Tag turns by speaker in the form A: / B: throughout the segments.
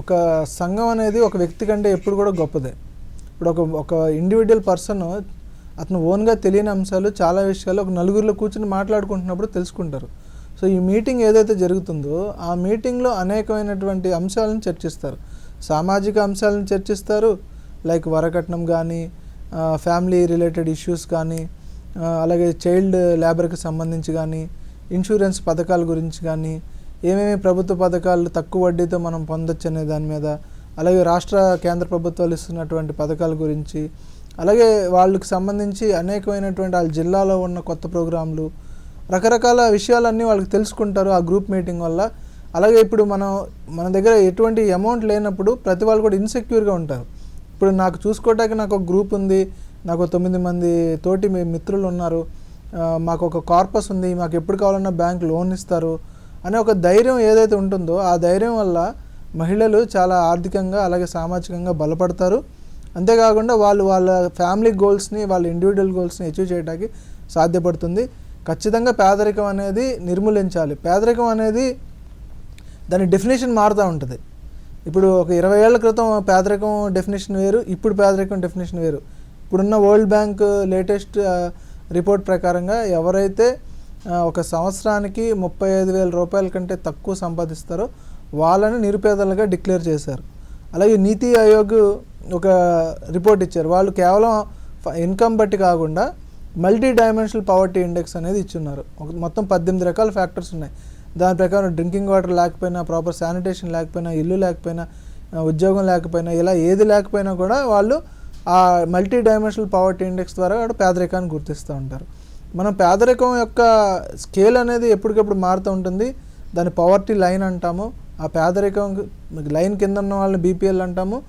A: ఒక సంఘం అనేది ఒక వ్యక్తి కంటే ఎప్పుడు కూడా గొప్పదే. ఇప్పుడు ఒక ఒక ఇండివిజువల్ పర్సన్ అతను ఓన్గా తెలియని అంశాలు చాలా విషయాలు ఒక నలుగురిలో కూర్చుని మాట్లాడుకుంటున్నప్పుడు తెలుసుకుంటారు. సో ఈ మీటింగ్ ఏదైతే జరుగుతుందో ఆ మీటింగ్లో అనేకమైనటువంటి అంశాలను చర్చిస్తారు. సామాజిక అంశాలను చర్చిస్తారు. లైక్ వరకట్నం కానీ ఫ్యామిలీ రిలేటెడ్ ఇష్యూస్ కానీ అలాగే చైల్డ్ లేబర్కి సంబంధించి కానీ ఇన్సూరెన్స్ పథకాల గురించి కానీ ఏమేమి ప్రభుత్వ పథకాలు తక్కువ వడ్డీతో మనం పొందొచ్చు అనే దాని మీద అలాగే రాష్ట్ర కేంద్ర ప్రభుత్వాలు ఇస్తున్నటువంటి పథకాల గురించి అలాగే వాళ్ళకి సంబంధించి అనేకమైనటువంటి వాళ్ళ జిల్లాలో ఉన్న కొత్త ప్రోగ్రాంలు రకరకాల విషయాలన్నీ వాళ్ళకి తెలుసుకుంటారు ఆ గ్రూప్ మీటింగ్ వల్ల. అలాగే ఇప్పుడు మనం మన దగ్గర ఎటువంటి అమౌంట్ లేనప్పుడు ప్రతి వాళ్ళు కూడా ఇన్సెక్యూర్గా ఉంటారు. ఇప్పుడు నాకు చూసుకోవటానికి నాకు ఒక గ్రూప్ ఉంది నాకు తొమ్మిది మంది తోటి మీ మిత్రులు ఉన్నారు మాకు ఒక కార్పస్ ఉంది మాకు ఎప్పుడు కావాలన్నా బ్యాంక్ లోన్ ఇస్తారు అనే ఒక ధైర్యం ఏదైతే ఉంటుందో ఆ ధైర్యం వల్ల మహిళలు చాలా ఆర్థికంగా అలాగే సామాజికంగా బలపడతారు. అంతేకాకుండా వాళ్ళు వాళ్ళ ఫ్యామిలీ గోల్స్ని వాళ్ళ ఇండివిజువల్ గోల్స్ని అచీవ్ చేయడానికి సాధ్యపడుతుంది. ఖచ్చితంగా పేదరికం అనేది నిర్మూలించాలి. పేదరికం అనేది దాని డెఫినేషన్ మారుతూ ఉంటుంది. ఇప్పుడు ఒక ఇరవై ఏళ్ళ క్రితం పేదరికం డెఫినేషన్ వేరు ఇప్పుడు పేదరికం డెఫినేషన్ వేరు. ఇప్పుడున్న వరల్డ్ బ్యాంక్ లేటెస్ట్ రిపోర్ట్ ప్రకారంగా ఎవరైతే ఒక సంవత్సరానికి ముప్పై ఐదు వేల రూపాయల కంటే తక్కువ సంపాదిస్తారో. వాళ్ళని నిరుపేదలుగా డిక్లేర్ చేశారు. అలాగే నీతి ఆయోగ్ ఒక రిపోర్ట్ ఇచ్చారు. వాళ్ళు కేవలం ఇన్కమ్ బట్టి కాకుండా మల్టీ డైమెన్షనల్ పవర్టీ ఇండెక్స్ అనేది ఇచ్చున్నారు. ఒక మొత్తం పద్దెనిమిది రకాల ఫ్యాక్టర్స్ ఉన్నాయి. దాని ప్రకారం డ్రింకింగ్ వాటర్ లేకపోయినా ప్రాపర్ శానిటేషన్ లేకపోయినా ఇల్లు లేకపోయినా ఉద్యోగం లేకపోయినా ఇలా ఏది లేకపోయినా కూడా వాళ్ళు ఆ మల్టీ డైమెన్షనల్ పవర్టీ ఇండెక్స్ ద్వారా కూడా పేదరికాన్ని గుర్తిస్తూ ఉంటారు. మనం పేదరికం యొక్క స్కేల్ అనేది ఎప్పటికప్పుడు మారుతూ ఉంటుంది. దాని పవర్టీ లైన్ అంటాము. ఆ పేదరికం లైన్ కింద ఉన్న వాళ్ళని బీపీఎల్ అంటాము.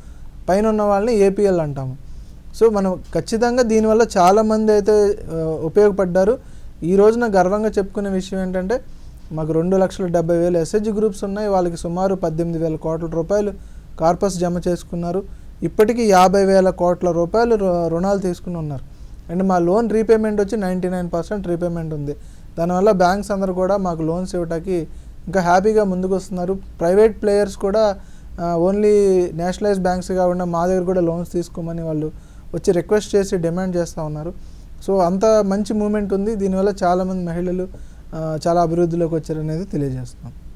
A: పైన ఉన్న వాళ్ళని ఏపీఎల్ అంటాము. సో మనం ఖచ్చితంగా దీనివల్ల చాలామంది అయితే ఉపయోగపడ్డారు. ఈ రోజున గర్వంగా చెప్పుకునే విషయం ఏంటంటే మాకు రెండు లక్షల డెబ్బై వేలు ఎస్హెచ్ గ్రూప్స్ ఉన్నాయి. వాళ్ళకి సుమారు పద్దెనిమిది వేల కోట్ల రూపాయలు కార్పస్ జమ చేసుకున్నారు. ఇప్పటికీ యాభై వేల కోట్ల రూపాయలు రుణాలు తీసుకుని ఉన్నారు. అండ్ మా లోన్ రీపేమెంట్ వచ్చి నైంటీ నైన్ పర్సెంట్ రీపేమెంట్ ఉంది. దానివల్ల బ్యాంక్స్ అందరూ కూడా మాకు లోన్స్ ఇవ్వటానికి ఇంకా హ్యాపీగా ముందుకు వస్తున్నారు ప్రైవేట్ ప్లేయర్స్ కూడా ఓన్లీ నేషనలైజ్ బ్యాంక్స్ కాకుండా మా దగ్గర కూడా లోన్స్ తీసుకోమని వాళ్ళు వచ్చి రిక్వెస్ట్ చేసి డిమాండ్ చేస్తూ ఉన్నారు. సో అంత మంచి మూమెంట్ ఉంది. దీనివల్ల చాలామంది మహిళలు చాలా అభివృద్ధిలోకి వచ్చారనేది తెలియజేస్తున్నాం.